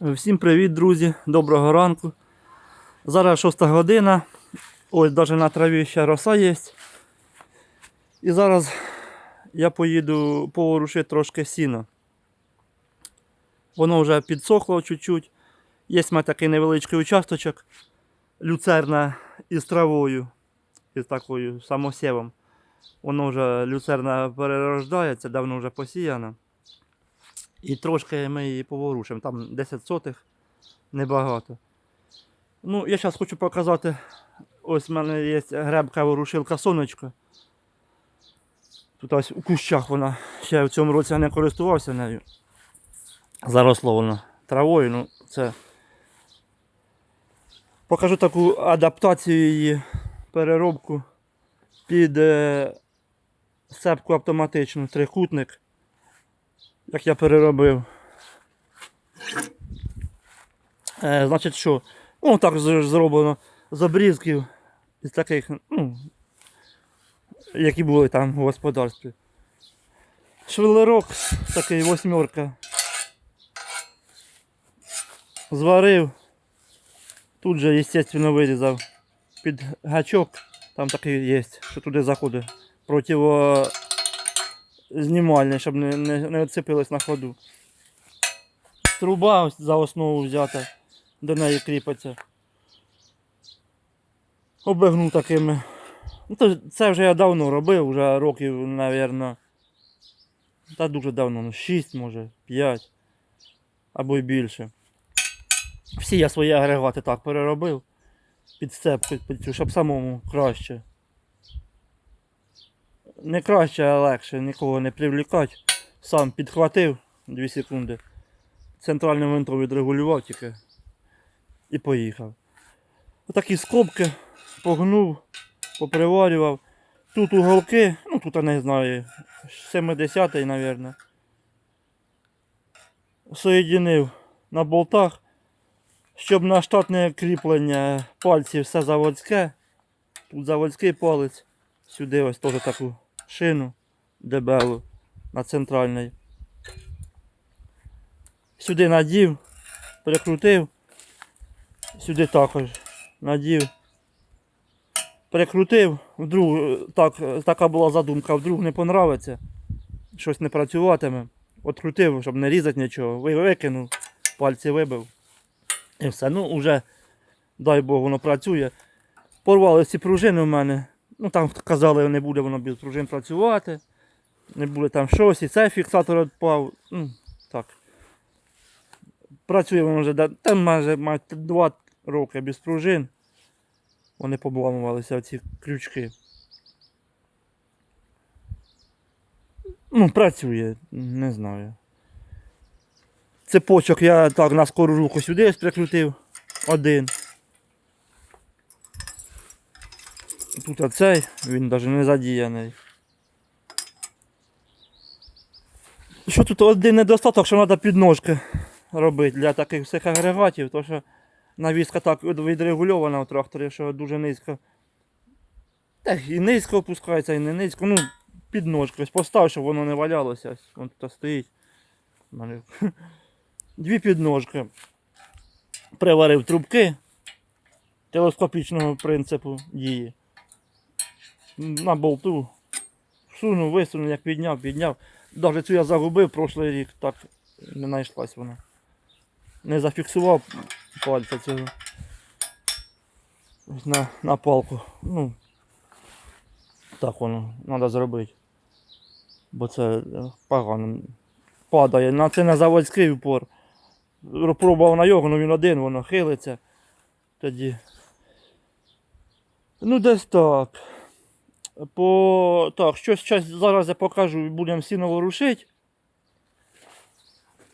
Всім привіт, друзі! Доброго ранку. Зараз 6 година. Ось навіть на траві ще роса є. І зараз я поїду поворушити трошки сіна. Воно вже підсохло чуть-чуть. Є в мене такий невеличкий участочок. Люцерна із травою, із такою самосєвом. Воно вже люцерна перерождається, давно вже посіяно. І трошки ми її поворушимо. Там 10 сотих, небагато. Ну, я зараз хочу показати. Ось в мене є гребка ворушилка сонечко. Тут ось у кущах вона. Ще в цьому році не користувався нею. Заросло воно травою. Ну, це... Покажу таку адаптацію її, переробку під е, сепку автоматичну, трикутник як я переробив. Е, значить що? Ну так зроблено з обрізків із таких, ну, які були там у господарстві. Швелерок такий восьмерка. Зварив. Тут же, естественно, вирізав під гачок. Там такий є, що туди заходить. Противо знімальний, щоб не, не, не відсипилось на ходу. Труба за основу взята, до неї кріпиться. Обигнув такими. Ну, то це вже я давно робив, вже років, мабуть. Та дуже давно, ну 6 може, 5 або й більше. Всі я свої агрегати так переробив під сцепку, під щоб самому краще. Не краще, а легше, нікого не привлікати. Сам підхватив 2 секунди. Центральним винтом відрегулював тільки і поїхав. Отакі скобки погнув, поприварював. Тут уголки, ну тут я не знаю, 70-й, мабуть. Соєдинив на болтах, щоб на штатне кріплення пальців все заводське. Тут заводський палець. Сюди ось теж таку шину дебелу на центральний. Сюди надів, прикрутив. Сюди також надів. Прикрутив, вдруг так, така була задумка, вдруг не понравиться, щось не працюватиме. Открутив, щоб не різати нічого, викинув, пальці вибив. І все. Ну, вже, дай Бог, воно працює. Порвали ці пружини в мене. Ну там казали, не буде воно без пружин працювати. Не буде там щось, і цей фіксатор відпав. Ну, так. Працює воно вже там майже, майже 2 роки без пружин. Вони побламувалися ці крючки. Ну, працює, не знаю. Цепочок я так на скору руку сюди прикрутив. Один. Тут оцей, він навіть не задіяний. Що тут один недостаток, що треба підножки робити для таких всіх агрегатів, тому що навіска так відрегульована у тракторі, що дуже низько. Так, і низько опускається, і не низько. Ну, підножки. Ось постав, щоб воно не валялося. Ось тут стоїть. Дві підножки. Приварив трубки телескопічного принципу дії на болту. Всунув, висунув, як підняв, підняв. Навіть цю я загубив прошлий рік, так не знайшлась вона. Не зафіксував пальця цього. На, на палку. Ну, так воно треба зробити. Бо це е, погано. Падає. На це на заводський упор. Пробував на його, але він один, воно хилиться. Тоді. Ну, десь так. По... Так, щось, щось зараз я покажу, будемо сіно ворушити.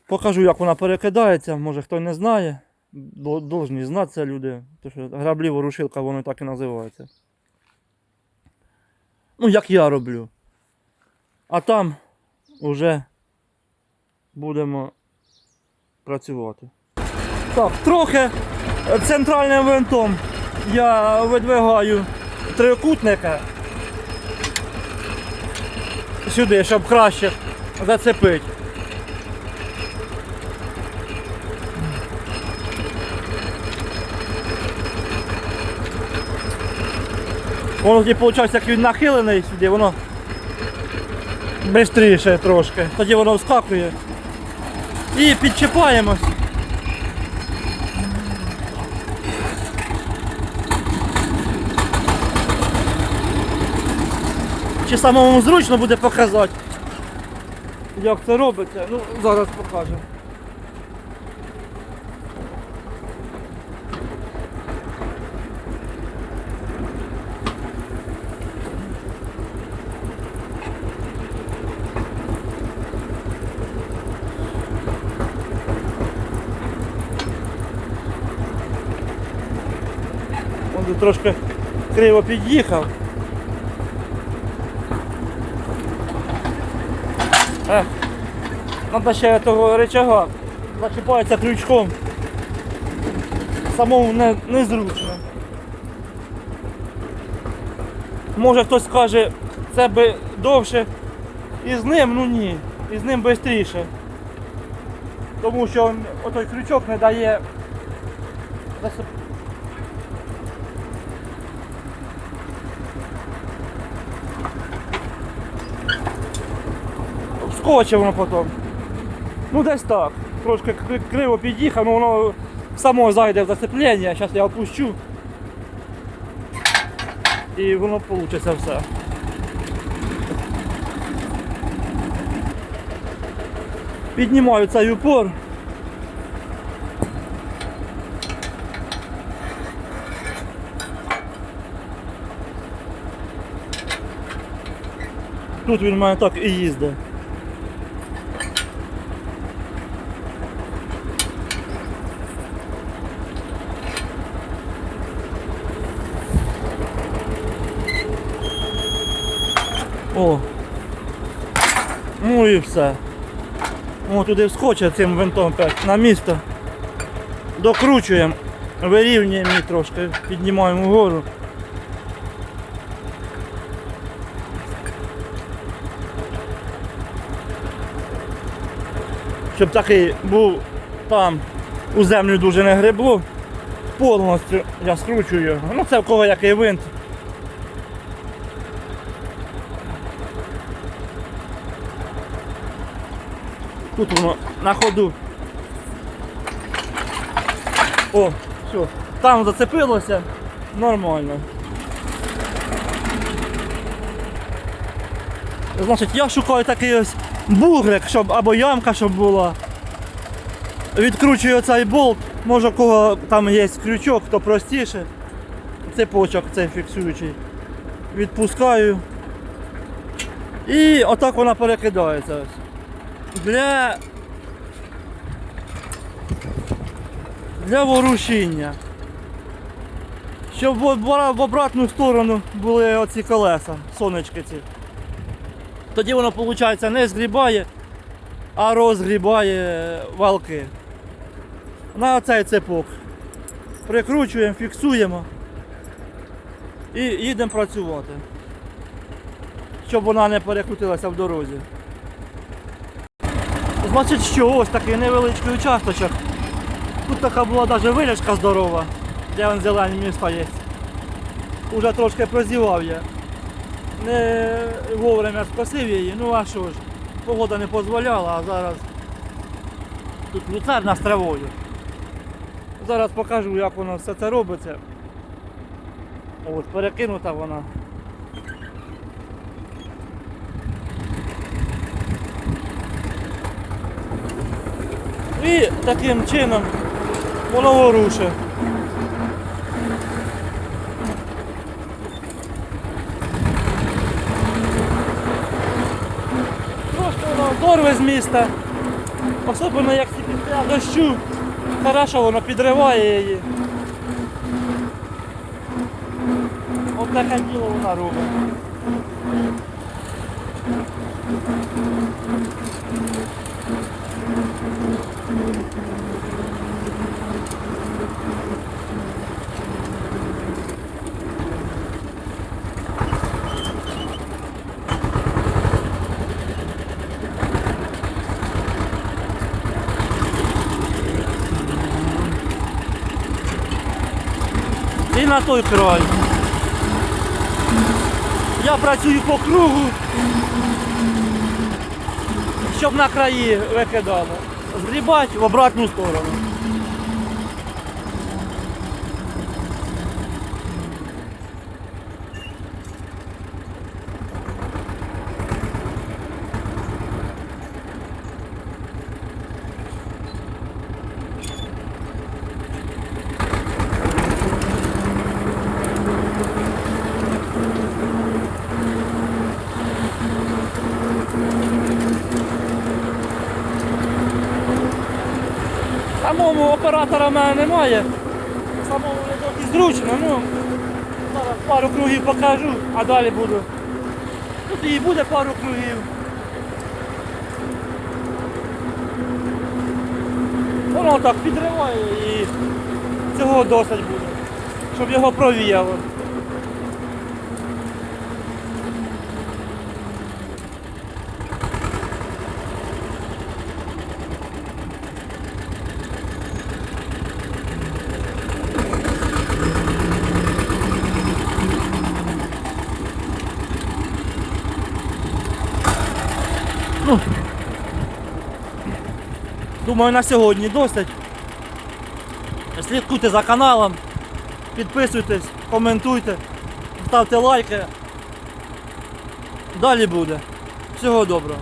Покажу, як вона перекидається, може хто не знає. До- Должні знати це люди. Тому що граблі ворушилка, воно так і називається. Ну, як я роблю. А там вже будемо працювати. Так, трохи центральним винтом я видвигаю трикутника сюди, щоб краще зацепити. Воно тоді виходить, як він нахилений сюди, воно швидше трошки. Тоді воно вскакує. І підчіпаємось. Чи самому зручно буде показати, як це робиться? Ну, зараз покажемо. Трошки криво під'їхав. Е, Надо ще того рычага. Зачіпається крючком. Самому не, незручно. Може хтось скаже, це би довше і з ним, ну ні, і з ним швидше. Тому що отой крючок не дає засип- воно потім. Ну десь так. Трошки криво під'їхав, ну воно само зайде в зацеплення, зараз я опущу. І воно вийде все. Піднімаю цей упор. Тут він в мене так і їздить. О. Ну і все. О, туди вскочить цим винтом на місто. Докручуємо, вирівнюємо її трошки, піднімаємо вгору. Щоб такий був там у землю дуже не гребло. Повністю я скручую. Ну це в кого який винт. Тут воно на ходу. О, все. Там зацепилося. Нормально. Значить, я шукаю такий ось бугрик, щоб або ямка, щоб була. Відкручую цей болт, може у кого там є крючок, то простіше. Цепочок цей фіксуючий. Відпускаю. І отак вона перекидається. ось для, для ворушіння. Щоб в обратну сторону були оці колеса, сонечки ці. Тоді воно, виходить, не згрібає, а розгрібає валки. На цей цепок. Прикручуємо, фіксуємо і їдемо працювати. Щоб вона не перекрутилася в дорозі. Значить, що ось такий невеличкий участочок. Тут така була навіть вилячка здорова, де вон зелені міста є. Уже трошки прозівав я. Не вовремя скосив її, ну а що ж, погода не дозволяла, а зараз тут люцерна з травою. Зараз покажу, як воно все це робиться. Ось перекинута вона. І таким чином воно ворушить. Просто з міста. Особливо як після дощу. Хорошо воно підриває її. От таке діло вона робить. І на той край. Я працюю по кругу, щоб на краї викидало. Згрібати в обратну сторону. Самому оператора в мене немає. Самому трохи зручно, ну зараз пару кругів покажу, а далі буду. Тут і буде пару кругів. Воно так підриває і цього досить буде, щоб його провіяло. Ну, думаю, на сьогодні досить. Слідкуйте за каналом, підписуйтесь, коментуйте, ставте лайки. Далі буде. Всього доброго.